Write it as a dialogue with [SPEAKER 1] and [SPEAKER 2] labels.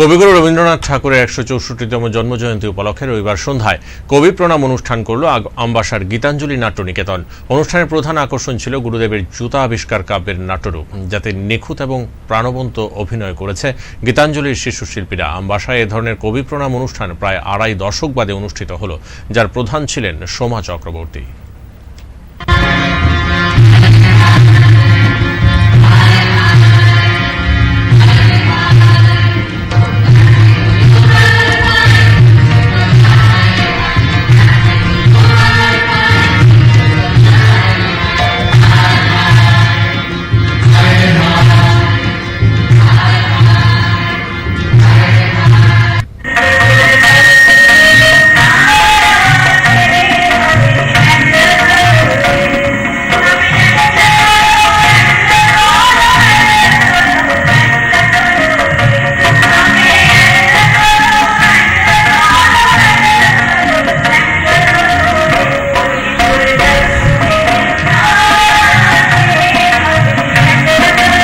[SPEAKER 1] কবিগুরু রবীন্দ্রনাথ ঠাকুরের একশো চৌষট্টিতম জন্মজয়ন্তী উপলক্ষে রবিবার সন্ধ্যায় কবি প্রণাম অনুষ্ঠান করল আম্বাসার গীতাঞ্জলি নাট্যনিকেতন। অনুষ্ঠানের প্রধান আকর্ষণ ছিল গুরুদেবের জুতা আবিষ্কার কাব্যের নাট্যরূপ, যাতে নিখুঁত এবং প্রাণবন্ত অভিনয় করেছে গীতাঞ্জলির শিশু শিল্পীরা আম্বাসায় এ ধরনের কবি প্রণাম অনুষ্ঠান প্রায় আড়াই দশক বাদে অনুষ্ঠিত হল, যার প্রধান ছিলেন সোমা চক্রবর্তী।